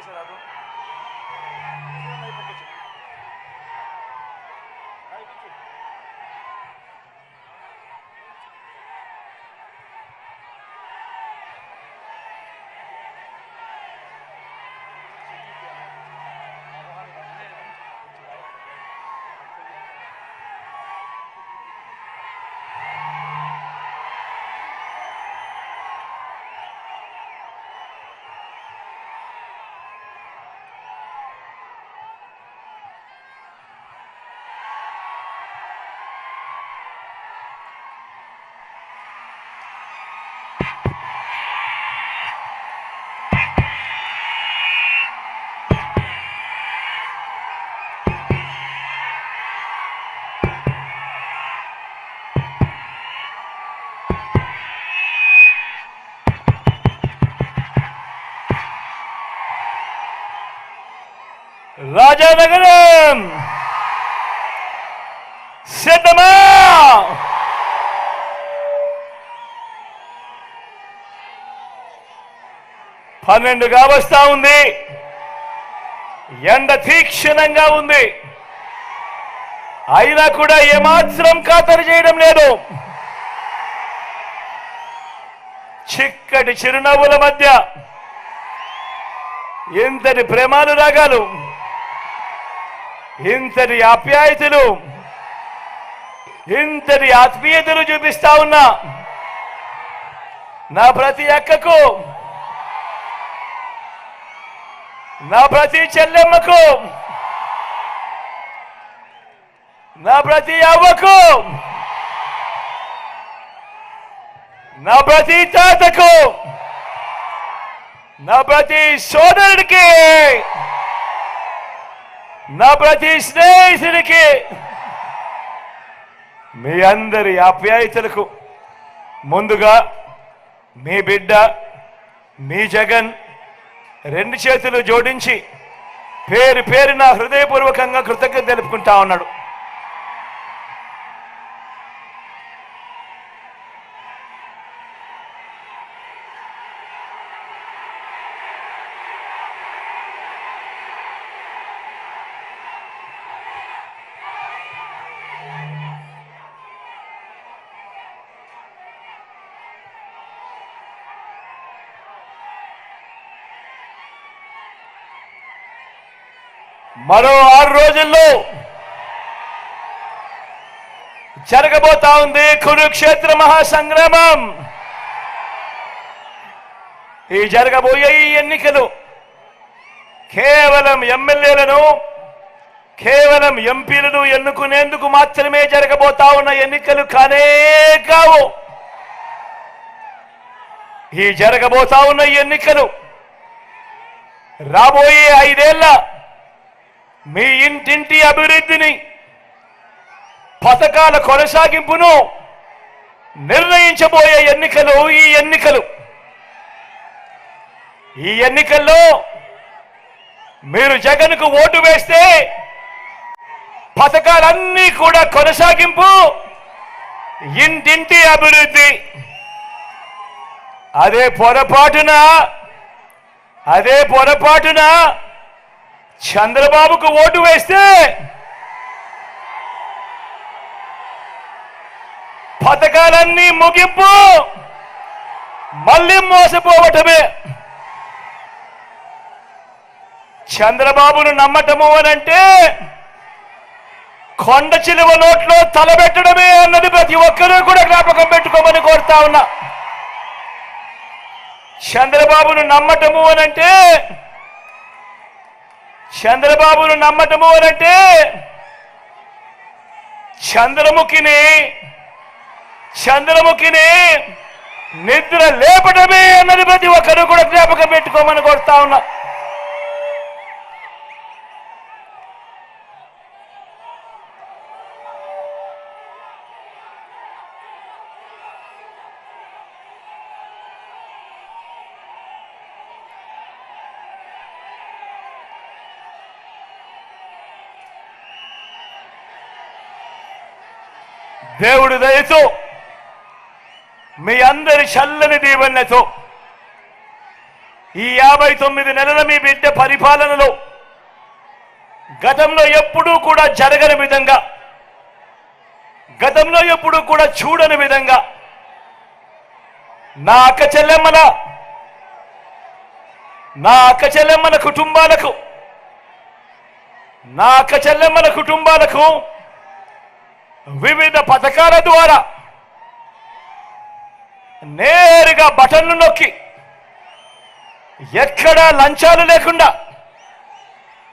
벤치에서라도 라이브 코치 라이브 킥. రాజానగరం! సిద్ధమా పన్నెండుగా వస్తా ఉంది. ఎండ తీక్షణంగా ఉంది. అయినా కూడా ఏమాత్రం ఖాతరు చేయడం లేదు. చిక్కటి చిరునవ్వుల మధ్య ఇంతటి ప్రేమానురాగాలు! ఇంతటి ఆప్యాయతలు ఇంతటి ఆత్మీయతలు చూపిస్తా ఉన్నా నా ప్రతి అక్కకు నా ప్రతి చెల్లెమ్మకు నా ప్రతి అవ్వకు నా ప్రతి తాతకు నా ప్రతి సోదరుడికి నా ప్రతి స్నేహితుడికి మీ అందరి ఆప్యాయతలకు ముందుగా మీ బిడ్డ మీ జగన్ రెండు చేతులు జోడించి పేరు పేరు నా హృదయపూర్వకంగా కృతజ్ఞత తెలుపుకుంటా ఉన్నాడు. మరో ఆరు రోజుల్లో జరగబోతా ఉంది కురుక్షేత్ర మహాసంగ్రామం. ఈ జరగబోయే ఈ ఎన్నికలు కేవలం ఎమ్మెల్యేలను కేవలం ఎంపీలను ఎన్నుకునేందుకు మాత్రమే జరగబోతా ఉన్న ఎన్నికలు కానే కావు. ఈ జరగబోతా ఉన్న ఎన్నికలు రాబోయే ఐదేళ్ళ మీ ఇంటింటి అభివృద్ధిని పథకాల కొనసాగింపును నిర్ణయించబోయే ఎన్నికలు ఈ ఎన్నికలు. ఈ ఎన్నికల్లో మీరు జగన్కు ఓటు వేస్తే పథకాలన్నీ కూడా కొనసాగింపు ఇంటింటి అభివృద్ధి. అదే పొరపాటున అదే పొరపాటున చంద్రబాబుకు ఓటు వేస్తే పథకాలన్నీ ముగింపు మళ్ళీ మోసపోవటమే. చంద్రబాబును నమ్మటము అనంటే కొండ చిలువ నోట్లో తలబెట్టడమే అన్నది ప్రతి ఒక్కరూ కూడా జ్ఞాపకం పెట్టుకోమని కోరుతా ఉన్నా. చంద్రబాబును నమ్మటము అనంటే చంద్రబాబును నమ్మటము అనంటే చంద్రముఖిని చంద్రముఖిని నిద్ర లేపటమే అన్నది ప్రతి ఒక్కరు కూడా జ్ఞాపకం పెట్టుకోమని కొడతా ఉన్నా. దేవుడి దయతో మీ అందరి చల్లని దీవెనతో ఈ యాభై తొమ్మిది నెలల మీ బిడ్డ పరిపాలనలో గతంలో ఎప్పుడూ కూడా జరగని విధంగా గతంలో ఎప్పుడూ కూడా చూడని విధంగా నా అక్క చెల్లెమ్మల నా అక్క చెల్లెమ్మల కుటుంబాలకు నా అక్క చెల్లెమ్మల కుటుంబాలకు వివిధ పథకాల ద్వారా నేరుగా బటన్లు నొక్కి ఎక్కడా లంచాలు లేకుండా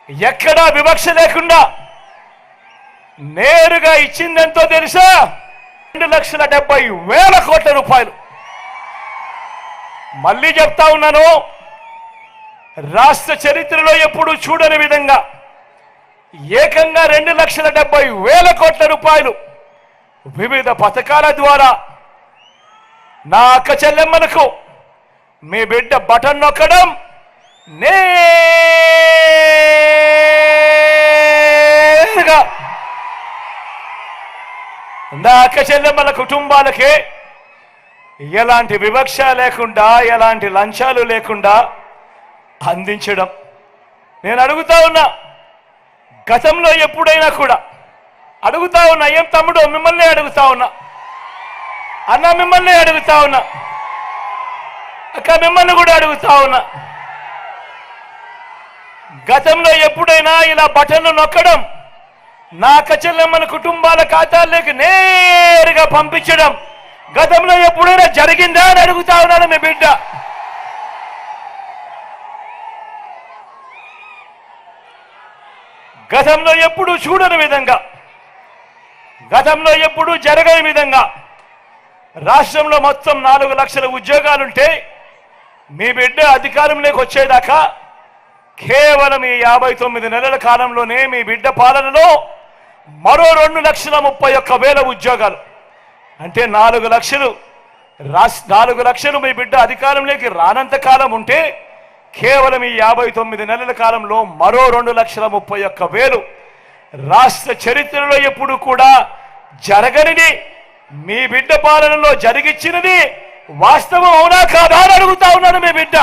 ఎక్కడా వివక్ష లేకుండా నేరుగా ఇచ్చిందెంతో తెలుసా? రెండు లక్షల డెబ్బై వేల కోట్ల రూపాయలు. మళ్ళీ చెప్తా ఉన్నాను రాష్ట్ర చరిత్రలో ఎప్పుడు చూడని విధంగా ఏకంగా రెండు లక్షల డెబ్బై వేల కోట్ల రూపాయలు వివిధ పథకాల ద్వారా నా అక్క చెల్లెమ్మలకు మీ బిడ్డ బటన్ నొక్కడం నేరుగా. నా అక్క చెల్లెమ్మల కుటుంబాలకే ఎలాంటి వివక్ష లేకుండా ఎలాంటి లంచాలు లేకుండా అందించడం. నేను అడుగుతా ఉన్నా గతంలో ఎప్పుడైనా కూడా అడుగుతా ఉన్నా ఏం తమ్ముడు మిమ్మల్ని అడుగుతా ఉన్నా. అన్న మిమ్మల్ని అడుగుతా ఉన్నా. అక్క మిమ్మల్ని కూడా అడుగుతా ఉన్నా. గతంలో ఎప్పుడైనా ఇలా బటన్లు నొక్కడం నా కచెల్లెమ్మల కుటుంబాల ఖాతాల్లోకి నేరుగా పంపించడం గతంలో ఎప్పుడైనా జరిగిందా అని అడుగుతా ఉన్నాను మీ బిడ్డ. గతంలో ఎప్పుడూ చూడని విధంగా గతంలో ఎప్పుడూ జరగని విధంగా రాష్ట్రంలో మొత్తం నాలుగు లక్షల ఉద్యోగాలుంటే మీ బిడ్డ అధికారంలోకి వచ్చేదాకా కేవలం ఈ యాభై తొమ్మిది నెలల కాలంలోనే మీ బిడ్డ పాలనలో మరో రెండు లక్షల ముప్పై ఒక్క వేల ఉద్యోగాలు. అంటే నాలుగు లక్షలు రాస్ నాలుగు లక్షలు మీ బిడ్డ అధికారంలోకి రానంత కాలం ఉంటే కేవలం ఈ యాభై తొమ్మిది నెలల కాలంలో మరో రెండు లక్షల ముప్పై ఒక్క వేలు రాష్ట్ర చరిత్రలో ఎప్పుడు కూడా జరగనిది మీ బిడ్డ పాలనలో జరిగిచ్చినది వాస్తవం అవునా కాదా అని అడుగుతా ఉన్నాడు మీ బిడ్డ.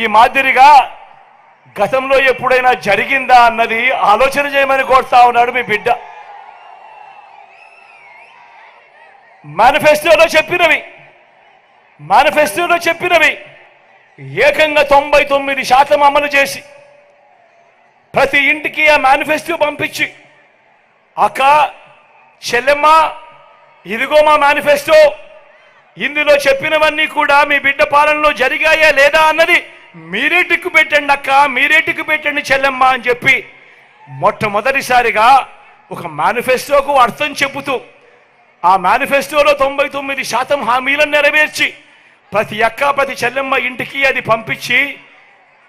ఈ మాదిరిగా గతంలో ఎప్పుడైనా జరిగిందా అన్నది ఆలోచన చేయమని కోరుతా ఉన్నాడు మీ బిడ్డ. మేనిఫెస్టోలో చెప్పినవి. మేనిఫెస్టోలో చెప్పినవి. ఏకంగా తొంభై తొమ్మిది శాతం అమలు చేసి ప్రతి ఇంటికి ఆ మేనిఫెస్టో పంపించి అక్క చెల్లెమ్మ ఇదిగో మా మేనిఫెస్టో ఇందులో చెప్పినవన్నీ కూడా మీ బిడ్డ పాలనలో జరిగాయా లేదా అన్నది మీరే టిక్కు పెట్టండి అక్క మీరే టిక్కు పెట్టండి చెల్లెమ్మ అని చెప్పి మొట్టమొదటిసారిగా ఒక మేనిఫెస్టోకు అర్థం చెబుతూ ఆ మేనిఫెస్టోలో తొంభై తొమ్మిది శాతం హామీలను నెరవేర్చి ప్రతి అక్క ప్రతి చెల్లెమ్మ ఇంటికి అది పంపించి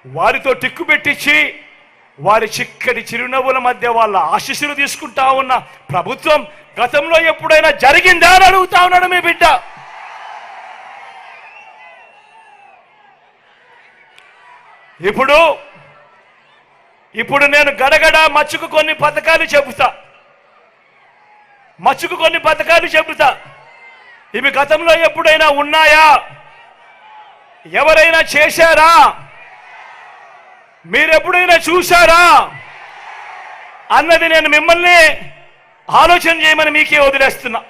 వారితో టిక్కు పెట్టించి వారి చిక్కటి చిరునవ్వుల మధ్య వాళ్ళ ఆశీస్సులు తీసుకుంటా ఉన్న ప్రభుత్వం గతంలో ఎప్పుడైనా జరిగిందా అని అడుగుతా ఉన్నాడు మీ బిడ్డ. ఇప్పుడు ఇప్పుడు నేను గడగడ మచ్చుకు కొన్ని పథకాలు చెబుతా. మచ్చుకు కొన్ని పథకాలు చెబుతా. ఇవి గతంలో ఎప్పుడైనా ఉన్నాయా? ఎవరైనా చేశారా? మీరెప్పుడైనా చూశారా? అన్నది నేను మిమ్మల్ని ఆలోచన చేయమని మీకే వదిలేస్తున్నా.